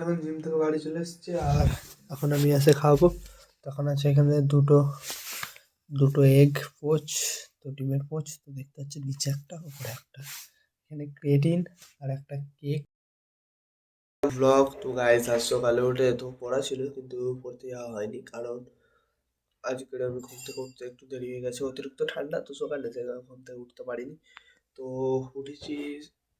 এখন জিম থেকে বাড়ি চলে এসেছি আর এখন আমি এসে খাব। তখন আছে এখানে দুটো দুটো এগ পোচ তো ডিমের পোচ তো দেখতে পাচ্ছি নিচে একটা, উপরে একটা। এখানে ক্রেটিন আর একটা কেক ব্লগ তো গাইজ আজ সকালে উঠে তো পড়া ছিল, কিন্তু পড়তে যাওয়া হয়নি, কারণ আজকে আমি থেকে উঠতে একটু দেরি হয়ে গেছে, অতিরিক্ত ঠান্ডা, তো সকালে ঘুম থেকে উঠতে পারিনি। তো উঠেছি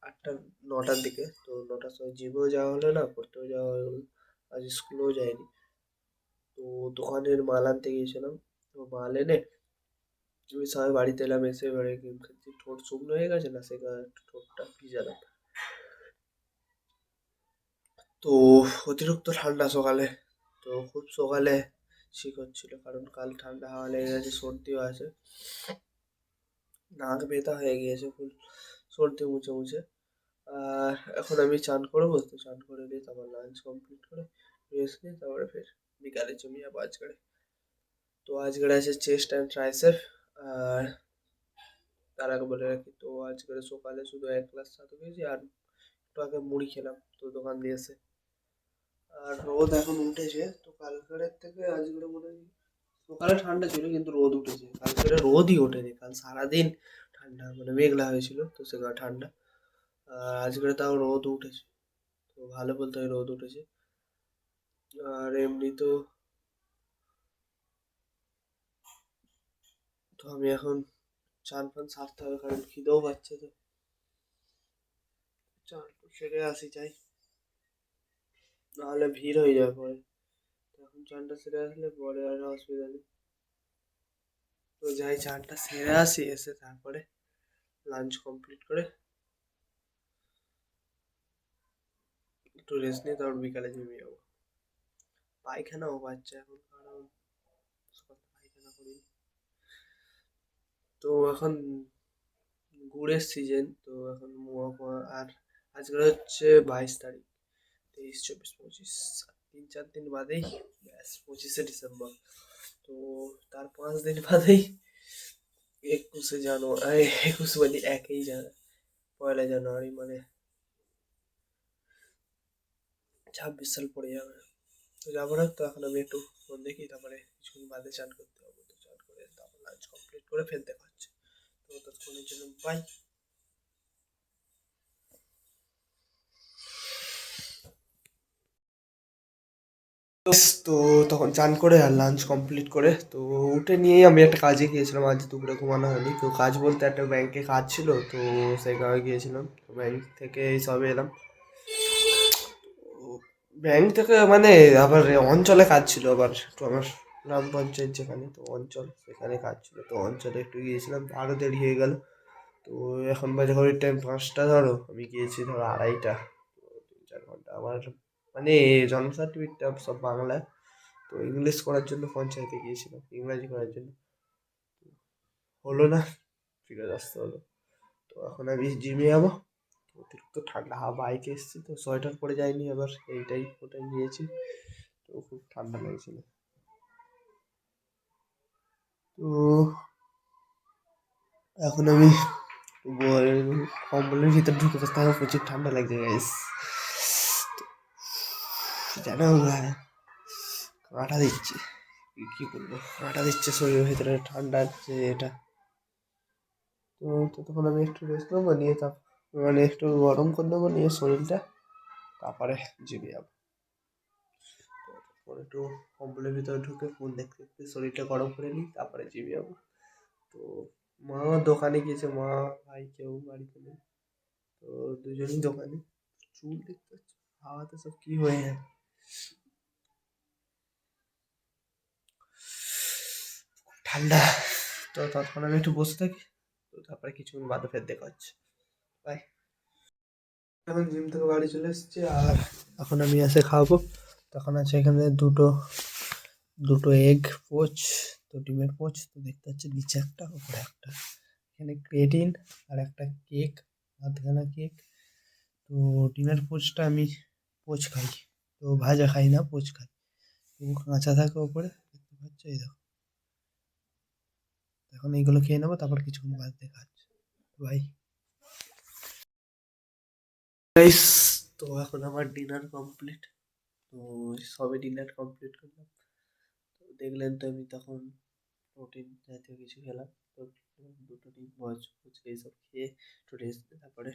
আটটা, নটার দিকে। তো নটার সময় জিমেও যাওয়া হলো না, পড়তেও যাওয়া হলো। আজ স্কুলেও যাইনি। তো দোকানের মাল আনতে গিয়েছিলাম। তো মাল এনে আমি সবাই বাড়িতে এলাম, এসে এবারে গেম খেলছি। ঠোঁট শুকনো হয়ে গেছে না, সে ঠোঁটটা ভিজালাম তো অতিরিক্ত ঠান্ডা সকালে। তো খুব সকালে ঠিক হচ্ছিল, কারণ কাল ঠান্ডা হাওয়া লেগে গেছে, সর্দিও আছে। নাক ব্যথা হয়ে গিয়েছে ফুল সর্দি, মুছে মুছে। আর এখন আমি চান করব, তো চান করে দিয়ে তারপর লাঞ্চ কমপ্লিট করে রেস্ট নিয়ে তারপরে ফের বিকালে জমি যাব আজকের তো আজকের আছে চেস্ট অ্যান্ড ট্রাইসেপ আর তার আগে বলে রাখি, তো আজকের সকালে শুধু এক গ্লাস ছাতু খেয়েছি আর একটু আগে মুড়ি খেলাম তো দোকান দিয়ে এসে। আর রোদ এখন উঠেছে, তো কালকের থেকে আজকের মনে হয় সকালে ঠান্ডা ছিল কিন্তু রোদ উঠেছে। কালকের রোদই ওঠেনি, কাল সারাদিন ঠান্ডা মানে মেঘলা হয়েছিল, তো সেখানে ঠান্ডা। আর আজকের তাও রোদ উঠেছে, তো ভালো বলতে হয় রোদ উঠেছে। আর এমনি তো তো আমি এখন চান ফান সারতে হবে, কারণ খিদেও পাচ্ছে তো। চান সেরে আসি চাই নাহলে ভিড় হয়ে যাবে পরে। এখন চানটা সেরে আসলে পরে আর অসুবিধা নেই। তো যাই, চানটা সেরে আসি, এসে তারপরে লাঞ্চ কমপ্লিট করে একটু রেস্ট নিয়ে তারপর বিকালে জিমে যাব। পায়খানাও পাচ্ছে এখন, কারণ পায়খানা করিনি। তো এখন গুড়ের সিজন তো এখন মোয়া ফোয়া আর আজকে হচ্ছে বাইশ তারিখ, তেইশ, চব্বিশ, পঁচিশ তিন, চার দিন বাদেই, ব্যাস, পঁচিশে ডিসেম্বর। তো তার পাঁচ দিন বাদেই একুশে জানুয়ারি, একুশ বলি একই পয়লা জানুয়ারি মানে ছাব্বিশ সাল পড়ে যাবে। তো যাব না, তো এখন আমি একটু ফোন দেখি, তারপরে কিছুক্ষণ বাদে চান করতে হবে। তো চান করে তারপর লাঞ্চ কমপ্লিট করে ফেলতে পারছি তো ততক্ষণের জন্য বাই তো তখন চান করে আর লাঞ্চ কমপ্লিট করে, তো উঠে নিয়েই আমি একটা কাজে গিয়েছিলাম, আজ দুপুরে ঘুমানো হয়নি। তো কাজ বলতে একটা ব্যাংকে কাজ ছিল, তো সেই কাজে গিয়েছিলাম। ব্যাংক থেকে এই সবে এলাম। ব্যাংক থেকে মানে আবার অঞ্চলে কাজ ছিল আবার একটু আমার গ্রাম পঞ্চায়েত যেখানে, তো অঞ্চল সেখানে কাজ ছিল। তো অঞ্চলে একটু গিয়েছিলাম আরও দেরি হয়ে গেল। তো এখন বাজে ঘড়ির টাইম পাঁচটা ধরো, আমি গিয়েছি ধরো আড়াইটা তিন চার ঘণ্টা। আমার মানে জন্ম সার্টিফিকেটটা সব বাংলায় তো ইংলিশ করার জন্য পঞ্চায়েতে গিয়েছিলাম, ইংরাজি করার জন্য। হলো না, ফিরে আসতে হলো। তো এখন আমি জিমে যাব। অতিরিক্ত ঠান্ডা হাওয়া বাইকে এসেছি তো, সোয়েটার পরে যাইনি আবার, এইটাই ওটাই নিয়েছি। তো খুব ঠান্ডা লাগছিল। তো এখন আমি কম্বলের ভিতরে ঢুকে বসতে প্রচুর ঠান্ডা লাগছে গাইস জানো কাঁটা দিচ্ছে। কি করব কাঁটা দিচ্ছে শরীরের ভিতরে ঠান্ডার যে এটা। তো ততক্ষণ আমি একটু রেস্ট নেব, নিয়ে তারপর মানে একটু গরম করে নেব, নিয়ে শরীরটা তারপরে জিমে যাব। তারপরে একটু কম্বলের ভিতরে ঢুকে ফোন দেখতে দেখতে শরীরটা গরম করে নিই, তারপরে জিমে যাব। তো মা দোকানে গিয়েছে, মা, ভাই কেউ বাড়িতে নেই। তো দুজনেই দোকানে। চুল দেখতে হাওয়াতে সব কী হয়ে যায় ঠান্ডা। তো তখন আমি একটু বসে থাকি। তো তারপরে কিছুক্ষণ বাদে ফের দেখা হচ্ছে। বাই এখন জিম থেকে বাড়ি চলে এসেছি আর এখন আমি এসে খাব। তখন আছে এখানে দুটো দুটো এগ পোচ তো ডিমের পোচ তো দেখতে পাচ্ছি নিচে একটা, উপরে একটা। এখানে ক্রেটিন আর একটা কেক আধখানা কেক তো ডিমের পোচটা আমি পোচ খাই। তো ভাজা খাই না, পোচ খাই। কাঁচা থাকে ওপরে, দেখতে পাচ্ছ? এই দেখো। এখন এইগুলো খেয়ে নেব, তারপর কিছুক্ষণ বাদ দেখা হচ্ছে বাই গাইস তো এখন আমার ডিনার কমপ্লিট তো সবে ডিনার কমপ্লিট করলাম। তো দেখলেন তো আমি তখন প্রোটিন জাতীয় কিছু খেলাম। তো দুটো ডিম মাছ এইসব খেয়ে একটু রেস্ট তারপরে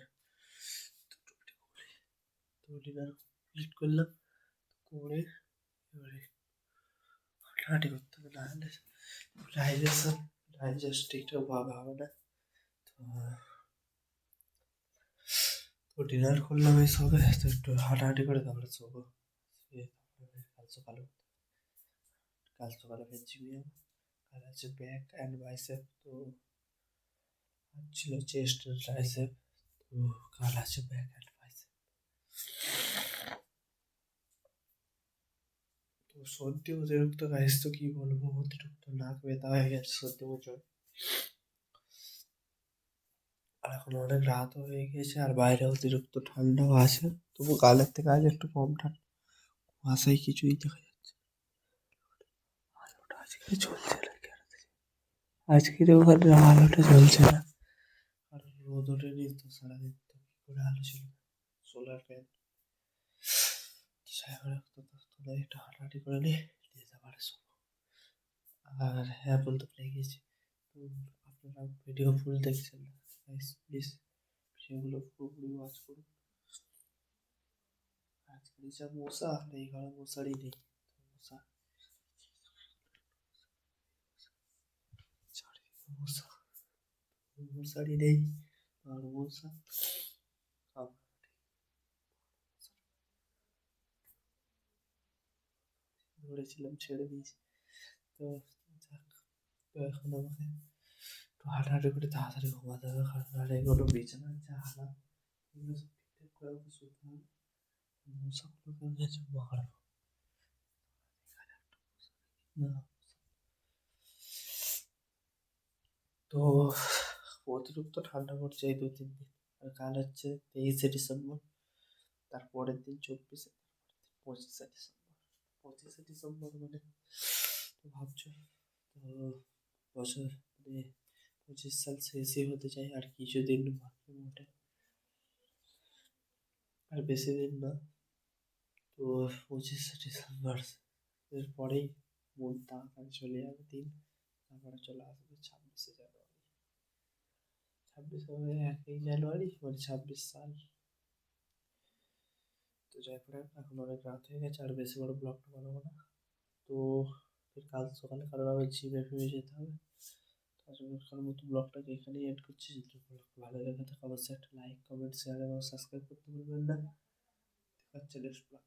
তো ডিনার কমপ্লিট করলাম। করে এবারে হাঁটাহাঁটি করতে হবে নাহলে ডাইজেশন ডাইজেস্ট ঠিকঠাকভাবে হবে না। তো তো ডিনার করলাম এই সবে, তো একটু হাঁটাহাঁটি করে তারপরে শোবো কাল সকালে কাল সকালে ফের জিমে কাল আছে ব্যাক অ্যান্ড বাইসেপ তো ছিল চেস্ট ট্রাইসেপ তো কাল আছে ব্যাক অ্যান্ড বাইসেপ তো সর্দি অতিরিক্ত গাইস তো কি বলব, অতিরিক্ত নাক ব্যথা হয়ে গেছে সর্দি বছর আর এখন অনেক রাতও হয়ে গেছে আর বাইরে অতিরিক্ত ঠান্ডাও আছে, তবু কালের থেকে আজ একটু কম ঠান্ডা। কুয়াশায় কিছুই দেখা যাচ্ছে আলোটা আজকে চলছে না আজকের ওখানে আলোটা জ্বলছে না। আর রোদ ওঠেনি তো সারাদিন তো করে আলো ছিল সোলার ফ্যান তো তোমরা একটু হাঁটাহাঁটি করে নিয়ে নিয়ে তারপরে শোবো আর হ্যাঁ বলতে ভুলে গেছি তো আপনারা ভিডিও ফুল দেখছেন না প্লিজ প্লিজ ভিডিওগুলো পুরোপুরি ওয়াচ করুন আজকাল যা মশা আর এই ঘরে মশারি নেই তো মশা চারিদিকে মশা মশারি নেই আর মশা ধরেছিলাম ছেড়ে দিয়েছি। তো যাক, তো এখন আমাকে একটু হাঁটাহাঁটি করে তাড়াতাড়ি ঘুমাতে হবে, কারণ আর এগুলো বিছানার যা হালাত এগুলো সব ঠিকঠাক করে আমাকে শুতে হবে মশাগুলো গেছে মারবো না, তো অতিরিক্ত ঠান্ডা পড়ছে এই দু তিন দিন। আর কাল হচ্ছে তেইশে ডিসেম্বর, তারপরের দিন চব্বিশে পঁচিশে ডিসেম্বর। পঁচিশে ডিসেম্বর মানে তো ভাবছ। তো বছর মানে পঁচিশ সাল শেষই হতে চাই, আর কিছুদিন বাকি মোটে। আর বেশি দিন না। তো পঁচিশে ডিসেম্বর এর পরেই মন তাড়াতাড়ি চলে যাবে দিন। তারপরে চলে আসবে ছাব্বিশে জানুয়ারি। ছাব্বিশে একই জানুয়ারি মানে ছাব্বিশ সাল। তো যাই করে এখন অনেক রাত হয়ে গেছে, আর বেশি বড় ব্লগটা বানাবো না। তো কাল সকালে কারোর আবার জিমে ফিরে যেতে হবে। আজকের মতো ব্লগটাকে এখানেই এড করছি। যদি ভালো লেগে থাকে, অবশ্যই একটা লাইক কমেন্ট শেয়ার এবং সাবস্ক্রাইব করতে ভুলবেন না। দেখা নেক্সট ব্লগ